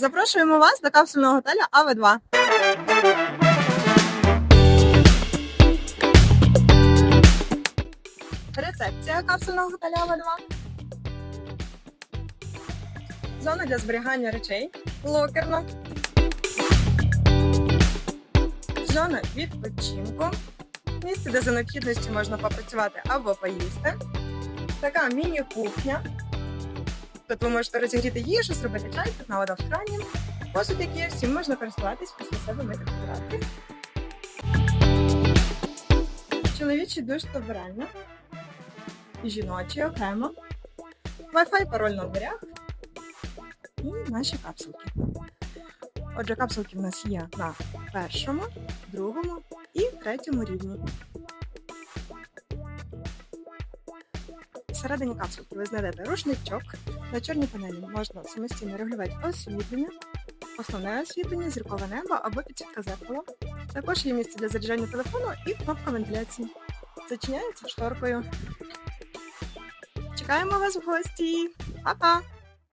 Запрошуємо вас до капсульного готелю АВ2. Рецепція капсульного готелю АВ2. Зона для зберігання речей. Локерна. Зона відпочинку. Місце, де за необхідності можна попрацювати або поїсти. Така міні-кухня. Тут ви можете розігріти їжу, зробити чай, питна вода в крані. Посуд, який всім можна користуватись після себе мити прибирати. Чоловічий душ та вбиральня. Жіночий окремо. Wi-Fi, пароль на дверях. І наші капсулки. Отже, капсулки в нас є на першому, другому і третьому рівні. Всередині капсулки ви знайдете рушничок. На чорній панелі можна самостійно регулювати освітлення, основне освітлення, зіркове небо або підсвітка зеркала. Також є місце для заряджання телефону і кнопка вентиляції. Зачиняється шторкою. Чекаємо вас в гості. Па-па!